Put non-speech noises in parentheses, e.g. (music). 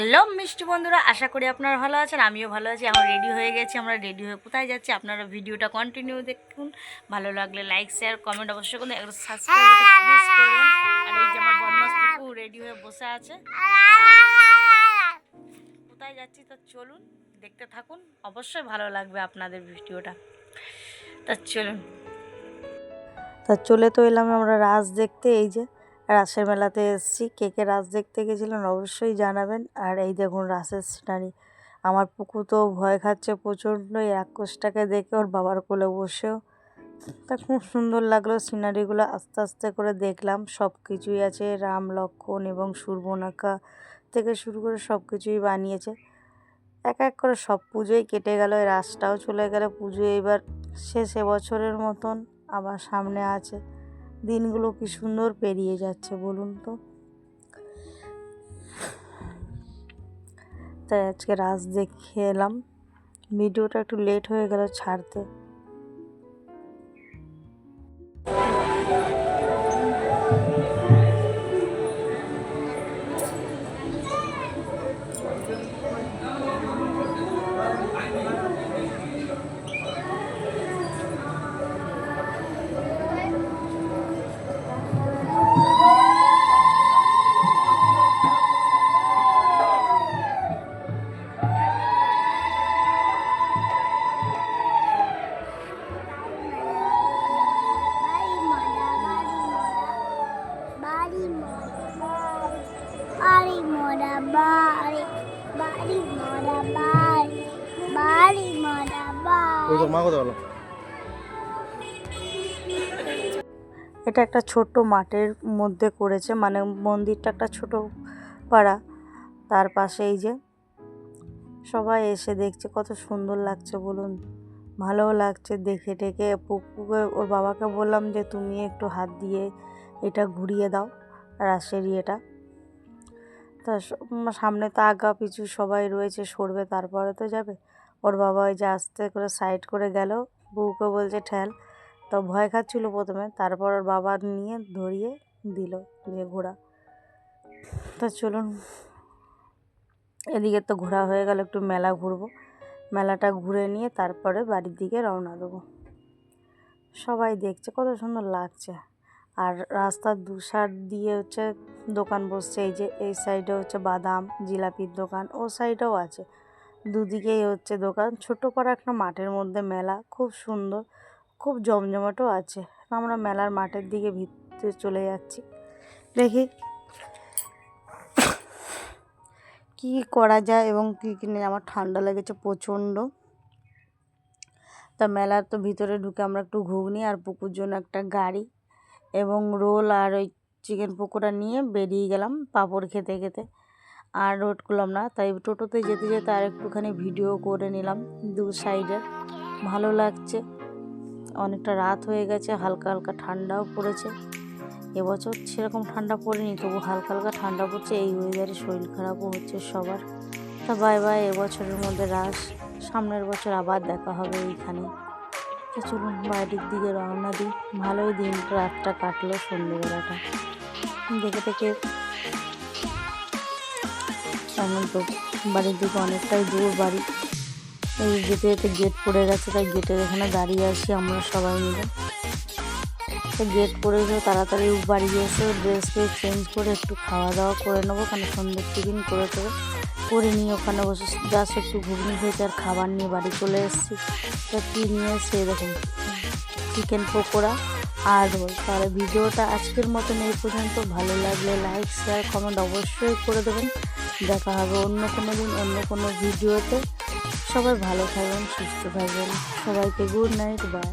Hello মিষ্টি বন্ধুরা আশা করি আপনারা ভালো আছেন আমিও ভালো আছি আমরা রেডি হয়ে গেছি আমরা রেডি হয়ে কোথায় যাচ্ছি আপনারা ভিডিওটা কন্টিনিউ দেখুন ভালো লাগলে লাইক শেয়ার কমেন্ট অবশ্যই করুন একটু (laughs) সাবস্ক্রাইব আর এই যে আমার রেডি হয়ে বসে আছে কোথায় যাচ্ছি তো চলুন দেখতে থাকুন অবশ্যই ভালো লাগবে আপনাদের ভিডিওটা তা চলুন। তা চলে তো এলাম আমরা রাস দেখতে এই যে রাসের মেলাতে এসেছি। কে কে রাস দেখতে গেছিলেন অবশ্যই জানাবেন। আর এই দেখুন রাসের সিনারি আমার পুকু তো ভয় খাচ্ছে প্রচণ্ড এই রাক্ষসটাকে দেখে ওর বাবার কোলে বসেও। তা খুব সুন্দর লাগল সিনারিগুলো, আস্তে আস্তে করে দেখলাম। সব কিছুই আছে, রাম লক্ষ্মণ এবং সুর্বনাখা থেকে শুরু করে সব কিছুই বানিয়েছে। এক এক করে সব পুজোই কেটে গেল রাসটাও চলে গেল। পুজো এবার শেষ বছরের মতন আবার সামনে আছে। দিনগুলো কি সুন্দর পেরিয়ে যাচ্ছে বলুন তো? তাই আজকে রাজ দেখে এলাম। ভিডিওটা একটু লেট হয়ে গেল ছাড়তে। বাড়ি বাড়ি মরা বাড়ি বাড়ি মরা বাড়ি তোর মা কথা বলো? এটা একটা ছোট্ট মাঠের মধ্যে করেছে মানে মন্দিরটা একটা ছোট পাড়া। তার পাশে এই যে সবাই এসে দেখছে কত সুন্দর লাগছে বলুন। ভালোও লাগছে দেখে টেকে। পুকুকে ওর বাবাকে বললাম যে তুমি একটু হাত দিয়ে এটা ঘুরিয়ে দাও রাসের ইয়েটা। তা সামনে তো আগা পিছু সবাই রয়েছে, সরবে, তারপরে তো যাবে। ওর বাবা ওই যে আস্তে করে সাইড করে গেল, বউকে বলছে, ঠেল। তো ভয় খাচ্ছিল প্রথমে, তারপর ওর বাবা নিয়ে ধরিয়ে দিল যে ঘোড়া। তা চলুন, এদিকে তো ঘোরা হয়ে গেল, একটু মেলা ঘুরবো। মেলাটা ঘুরে নিয়ে তারপরে বাড়ির দিকে রওনা দেবো। সবাই দেখছে, কত সুন্দর লাগছে। আর রাস্তার দুসার দিয়ে হচ্ছে দোকান বসছে, এই যে এই সাইডে হচ্ছে বাদাম, জিলাপির দোকান, ও সাইডেও আছে। দুদিকেই হচ্ছে দোকান, ছোট করে একটা মাঠের মধ্যে মেলা, খুব সুন্দর, খুব জমজমাটও আছে। আমরা মেলার মাঠের দিকে ভিতরে চলে যাচ্ছি। দেখি কি করা যায় এবং কী কিনে আমার ঠান্ডা লেগেছে প্রচণ্ড। তা মেলার তো ভিতরে ঢুকে আমরা একটু ঘুগনি আর পুকুর জন্য একটা গাড়ি এবং রোল আর ওই চিকেন পকোড়া নিয়ে বেরিয়ে গেলাম পাঁপড় খেতে খেতে। আর রোড করলাম না, তাই টোটোতে যেতে যেতে আর একটুখানি ভিডিও করে নিলাম দু সাইডে। ভালো লাগছে। অনেকটা রাত হয়ে গেছে, হালকা হালকা ঠান্ডাও পড়েছে। এবছর সেরকম ঠান্ডা পড়েনি, তবু হালকা হালকা ঠান্ডা পড়ছে, এই ওয়েদারে শরীর খারাপও হচ্ছে সবার। তা বাই বাই এবছরের মধ্যে রাস, সামনের বছর আবার দেখা হবে এইখানে। তো চলুন বাড়ির দিকে রওনা দিই। ভালোই দিন রাতটা কাটলো সন্ধ্যেবেলাটা দেখে থেকে এমন তো বাড়ির দিকে অনেকটাই দূর বাড়ি। এই যেতে যেতে গেট পড়ে গেছে, তাই গেটের এখানে দাঁড়িয়ে আসি আমরা সবাই মিলে। গেট পড়ে গেলে তাড়াতাড়ি বাড়ি এসে ড্রেস ফ্রেস চেঞ্জ করে একটু খাওয়া দাওয়া করে নেব, কারণ সন্ধ্যের টিফিন করে করে করে নিয়ে ওখানে বসে জাস্ট একটু ঘুগনি খেয়েছি আর খাবার নিয়ে বাড়ি চলে এসেছি। তা কী নিয়ে এসে দেখুন চিকেন পকোড়া। আর রোল তাহলে ভিডিওটা আজকের মতন এই পর্যন্ত। ভালো লাগলে লাইক শেয়ার কমেন্ট অবশ্যই করে দেবেন। দেখা হবে অন্য কোনো দিন, অন্য কোনো ভিডিওতে। সবাই ভালো থাকবেন, সুস্থ থাকবেন। সবাইকে গুড নাইট বাই